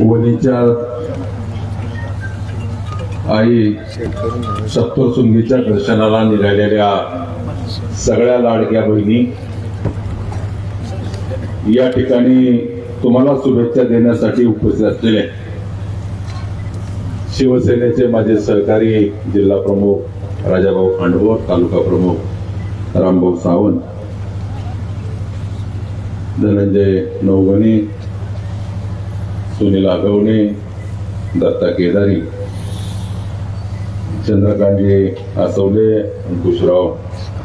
वणीच्या आई सप्तसुंगीच्या दर्शनाला निघालेल्या सगळ्या लाडक्या बहिणी या ठिकाणी तुम्हाला शुभेच्छा देण्यासाठी उपस्थित असलेले शिवसेनेचे माझे सहकारी जिल्हा प्रमुख राजाभाऊ खांडवर तालुका प्रमुख रामभाऊ सावंत धनंजय नवगणी सुनील आगवणे दत्ता केदारी चंद्रकांतजी आसवले अंकुशराव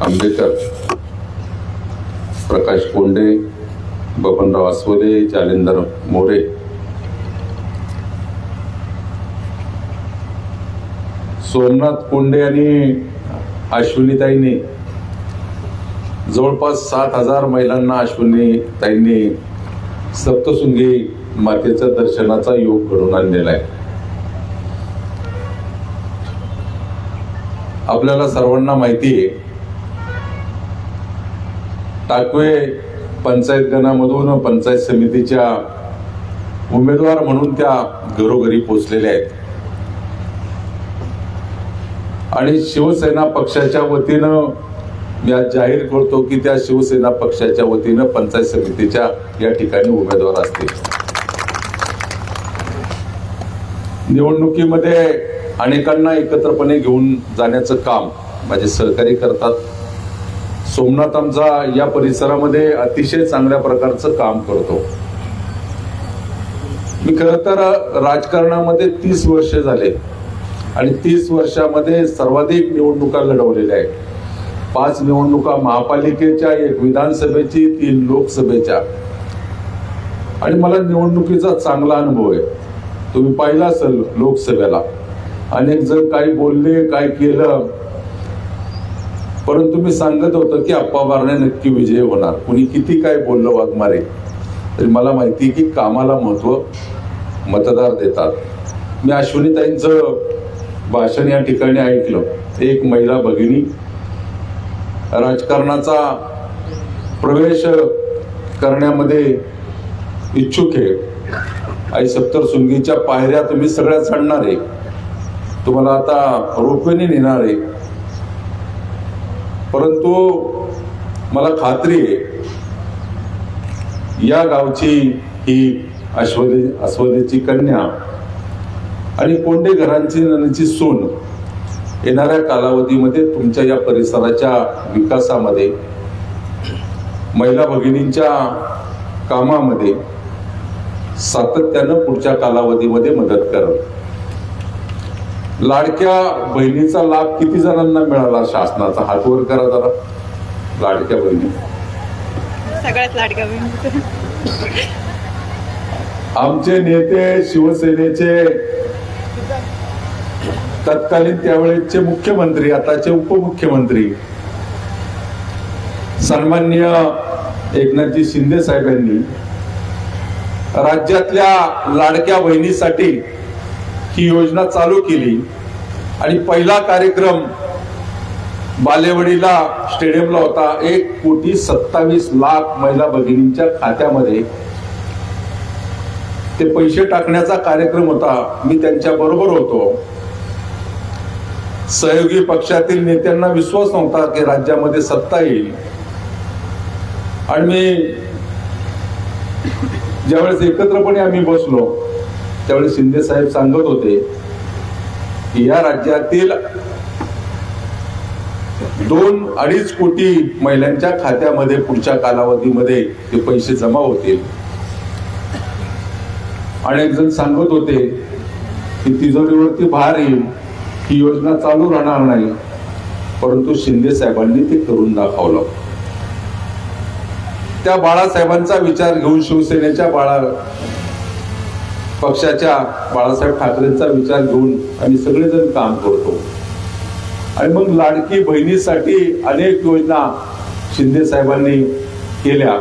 आंबेकर प्रकाश कोंडे बबनराव आसवले जालिंदर मोरे. सोमनाथ कोंडे आणि अश्विनीताईंनी जवळपास सात हजार महिलांना अश्विनीताईंनी सप्तशृंगी मातेच्या दर्शनाचा योग घडून आणलेला आहे. आपल्याला सर्वांना माहिती आहे टाकवे पंचायत गणामधून पंचायत समितीच्या उमेदवार म्हणून त्या घरोघरी पोचलेल्या आहेत. आणि शिवसेना पक्षाच्या वतीनं मी आज जाहीर करतो की त्या शिवसेना पक्षाच्या वतीनं पंचायत समितीच्या या ठिकाणी उमेदवार असतील. निवडणुकीमध्ये अनेकांना एकत्रपणे घेऊन जाण्याचं काम माझे सहकारी करतात. सोमनाथ आमचा या परिसरामध्ये अतिशय चांगल्या प्रकारचं काम करतो. मी खर तर राजकारणामध्ये तीस वर्ष झाले. आणि तीस वर्षामध्ये सर्वाधिक निवडणुका लढवलेल्या आहेत. पाच निवडणुका महापालिकेच्या एक विधानसभेची तीन लोकसभेच्या. आणि मला निवडणुकीचा चांगला अनुभव आहे. तुम्ही पाहिला असेल लोकसभेला. अनेक जण काही बोलले काय केलं. परंतु मी सांगत होतो की आप्पा बारणे नक्की विजय होणार. कुणी किती काय बोललं वाघमारे. तरी मला माहिती आहे की कामाला महत्त्व मतदार देतात. मी अश्विनीताईंचं भाषण या ठिकाणी ऐकलं. एक महिला भगिनी. राजकारणाचा प्रवेश करण्यामध्ये इच्छुक आहे. आई सप्तरशृंगीच्या पायऱ्या तुम्ही सगळ्या चढणार आहे. तुम्हाला आता रोपवेने नेणार आहे. परंतु मला खात्री आहे या गावची ही अश्वदे अस्वदेची कन्या आणि कोंडे घरांची नणीची सून येणाऱ्या कालावधीमध्ये तुमच्या या परिसराच्या विकासामध्ये महिला भगिनींच्या कामामध्ये सातत्यानं पुढच्या कालावधीमध्ये मदत करत लाडक्या बहिणीचा लाभ किती जणांना मिळाला शासनाचा? हात वर करा जरा. लाडक्या बहिणी. सगळ्यात लाडक्या बहीण. आमचे नेते शिवसेनेचे तत्कालीन त्यावेळेचे मुख्यमंत्री आताचे उपमुख्यमंत्री सन्मान्य एकनाथजी शिंदे साहेबांनी राज्यातल्या लाडक्या बहिणीसाठी ही योजना चालू केली. आणि पहिला कार्यक्रम बालेवाडीला स्टेडियमला होता. एक कोटी सत्तावीस लाख महिला भगिनींच्या खात्यामध्ये ते पैसे टाकण्याचा कार्यक्रम होता. मी त्यांच्या बरोबर होतो. सहयोगी पक्षातील नेत्यांना विश्वास नव्हता की राज्यामध्ये सत्ता येईल. आणि मी ज्यावेळेस एकत्रपणे आम्ही बसलो त्यावेळेस शिंदे साहेब सांगत होते की या राज्यातील दोन अडीच कोटी महिलांच्या खात्यामध्ये पुढच्या कालावधीमध्ये ते पैसे जमा होतील. अनेक जण सांगत होते की तिजोरीवरती भार येईल ही योजना चालू राहणार नाही. परंतु शिंदे साहेबांनी ते करून दाखवलं. त्या बाळासाहेबांचा विचार घेऊन शिवसेनेच्या बाळा पक्षाच्या बाळासाहेब ठाकरेंचा विचार घेऊन आम्ही सगळेजण काम करतो. आणि मग लाडकी बहिणीसाठी अनेक योजना शिंदे साहेबांनी केल्या.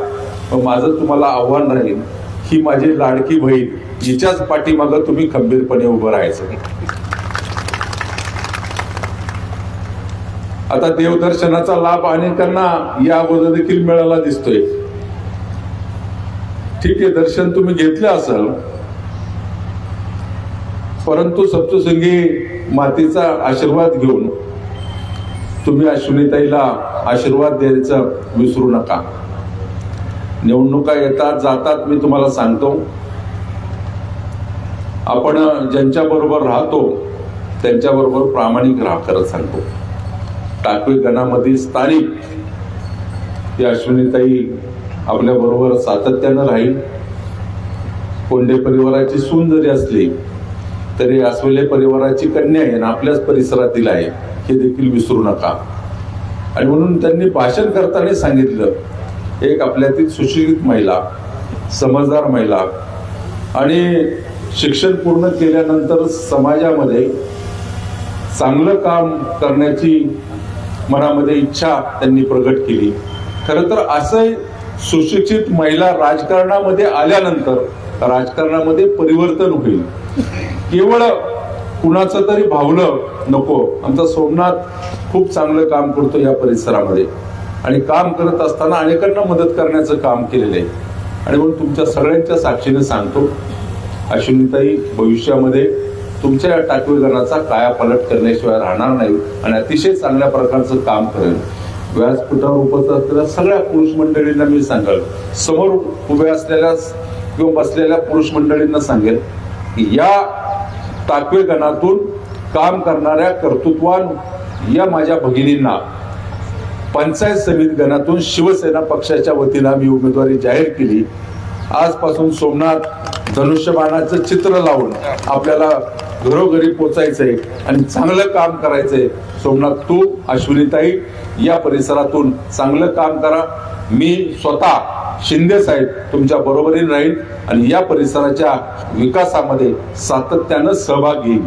मग माझं तुम्हाला आव्हान राहील ही माझी लाडकी बहीण हिच्याच पाठीमागं तुम्ही खंबीरपणे उभं राहायचं. आता देवदर्शनाचा लाभ अनेकांना या अगोदर देखील मिळाला दिसतोय. ठीक आहे दर्शन तुम्ही घेतलं असेल परंतु सप्तसंगी मातेचा आशीर्वाद घेऊन तुम्ही अश्विनीताईला आशीर्वाद द्यायचा विसरू नका. निवडणुका येतात जातात मी तुम्हाला सांगतो. आपण ज्यांच्याबरोबर राहतो त्यांच्याबरोबर प्रामाणिक राहा करत सांगतो. टाकवी गणामधील स्थानिक ती अश्विनीताई आपल्या बरोबर सातत्यानं राहील. कोंडे परिवाराची सून जरी असली तरी अस्वले परिवाराची कन्या आहे आणि आपल्याच परिसरातील आहे. हे देखील विसरू नका. आणि म्हणून त्यांनी भाषण करताना सांगितलं एक आपल्यातील सुशिक्षित महिला समजदार महिला आणि शिक्षण पूर्ण केल्यानंतर समाजामध्ये चांगलं काम करण्याची मनामध्ये इच्छा त्यांनी प्रकट केली. खरं तर असं सुशिक्षित महिला राजकारणामध्ये आल्यानंतर राजकारणामध्ये परिवर्तन होईल. केवळ कुणाचं तरी भावलं नको. आमचा सोमनाथ खूप चांगलं काम करतो या परिसरामध्ये. आणि काम करत असताना अनेकांना मदत करण्याचं काम केलेलं आहे. आणि म्हणून तुमच्या सगळ्यांच्या साक्षीने सांगतो अश्विनीताई भविष्यामध्ये तुमच्या या टाकवीकरणाचा कायापालट करण्याशिवाय राहणार नाही. आणि अतिशय चांगल्या प्रकारचं काम करेल. व्यासपीठावर उपस्थित असलेल्या सगळ्या पुरुष मंडळींना मी सांगेल. समोर उभ्या असलेल्या किंवा बसलेल्या पुरुष मंडळींना सांगेल की या टाकवे गणातून काम करणाऱ्या कर्तृत्वान या माझ्या भगिनींना पंचायत समिती गणातून शिवसेना पक्षाच्या वतीनं मी उमेदवारी जाहीर केली. आजपासून सोमनाथ धनुष्यबाणाचं चित्र लावून आपल्याला घरोघरी पोचायचंय आणि चांगलं काम करायचंय. सोमनाथ तू अश्विनीताई या परिसरातून चांगलं काम करा. मी स्वतः शिंदे साहेब तुमच्या बरोबरीने राहील आणि या परिसराच्या विकासामध्ये सातत्यानं सहभाग घेईल